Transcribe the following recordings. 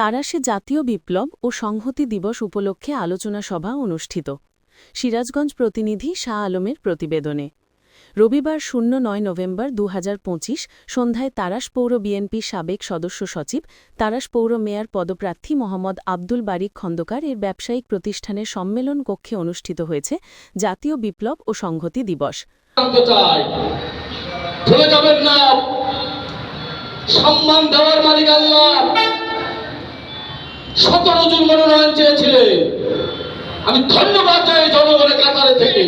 তারাশে জাতীয় বিপ্লব ও সংহতি দিবস উপলক্ষে আলোচনা সভা অনুষ্ঠিত। সিরাজগঞ্জ প্রতিনিধি শাহ আলমের প্রতিবেদনে। রবিবার শূন্য নয় নভেম্বর দু হাজার পঁচিশ সন্ধ্যায় তারাস পৌর বিএনপি সাবেক সদস্য সচিব, তারাস পৌর মেয়র পদপ্রার্থী মোহাম্মদ আব্দুল বারিক খন্দকার এর ব্যবসায়িক প্রতিষ্ঠানের সম্মেলন কক্ষে অনুষ্ঠিত হয়েছে জাতীয় বিপ্লব ও সংহতি দিবস। সম্মান দেওয়ার মালিক আল্লাহ। সতেরো জন মনোনয়ন চেয়েছিলেন আমি ধন্যবাদ চাই জনগণের কাতারে থেকে।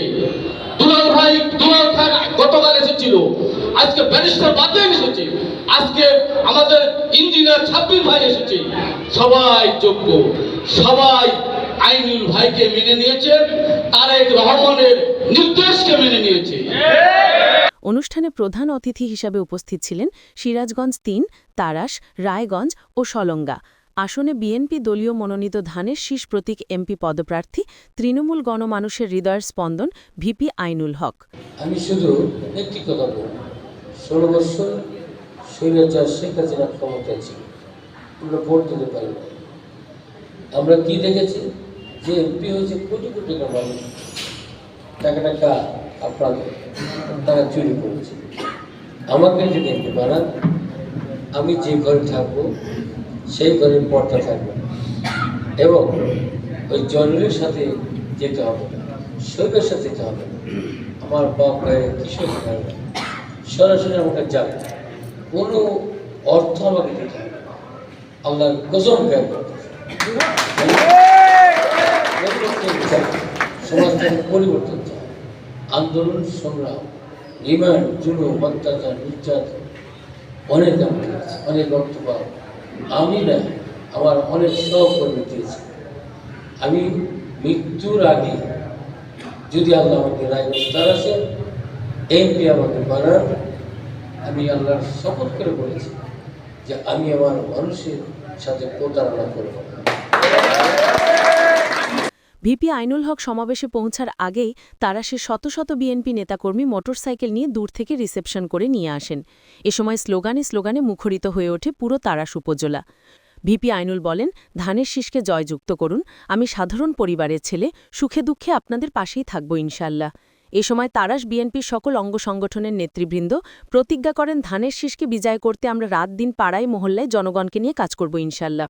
দুলাল ভাই, দুলাল খান গতকাল এসেছিল। আজকে ব্যারিস্টার বাদেন এসেছে। আজকে আমাদের ইঞ্জিনিয়ার ছাব্বির ভাই এসেছে। সবাই যোগ্য। সবাই আইনুল ভাইকে মেনে নিয়েছে। তারেক রহমানের নির্দেশকে মেনে নিয়েছে। অনুষ্ঠানে প্রধান অতিথি হিসাবে উপস্থিত ছিলেন সিরাজগঞ্জ তিন, তারাস, রায়গঞ্জ ও সলঙ্গা। আসনে বিএনপি দলীয় মনোনীত ধানের শীষ প্রতীক এমপি পদপ্রার্থী তৃণমূল গণমানুষের হৃদয়ের স্পন্দন ভিপি আইনুল হক। আমি শুধু একটি কথা বলব। ষোলো বছর স্বৈরাচার শেখ হাসিনা ক্ষমতায় ছিল। আমরা ভোট দিতে পারি আমরা কি দেখেছি? যে এমপি হয়েছে কোটি কোটি টাকা মানুষ টাকা টাকা আপনাদের, তারা চুরি করেছে। আমাকে যদি এমপি বানান আমি যে ঘরে থাকব, সেই ঘরের পর্দা থাকবে। এবং ওই জন্মের সাথে যেতে হবে, শৈবের সাথে যেতে হবে। আমার বাপ ভাইয়ের কিশোর ভাই সরাসরি আমাকে যাবে। কোনো অর্থ আমাকে দিতে হবে না। আল্লাহর কসম জ্ঞান করতে সমাজটাকে পরিবর্তন চায় আন্দোলন, সংগ্রাম রিমান্ড জুলুম, অত্যাচার, নির্যাতন অনেক দাম দিয়েছি অনেক রক্ত আমি না, আমার অনেক সহকর্মী দিয়েছি। আমি মৃত্যুর আগে যদি আল্লাহ আমাকে রায় তার আছে এমপি আমাকে বানান, আমি আল্লাহর শপথ করে বলেছি যে আমি আমার মানুষের সাথে প্রতারণা করব না। ভিপি আইনুল হক সমাবেশে পৌঁছার আগেই তারাশের শত শত বিএনপি নেতাকর্মী মোটরসাইকেল নিয়ে দূর থেকে রিসেপশন করে নিয়ে আসেন। এ সময় স্লোগানে স্লোগানে মুখরিত হয়ে ওঠে পুরো তারাশ উপজেলা। ভিপি আইনুল বলেন, ধানের শীষকে জয়যুক্ত করুন। আমি সাধারণ পরিবারের ছেলে। সুখে দুঃখে আপনাদের পাশেই থাকব ইনশাল্লাহ এ সময় তারাশ বিএনপির সকল অঙ্গ সংগঠনের নেতৃবৃন্দ প্রতিজ্ঞা করেন, ধানের শীষকে বিজয় করতে আমরা রাত দিন পাড়ায়, মহল্লায় জনগণকে নিয়ে কাজ করব ইনশাল্লাহ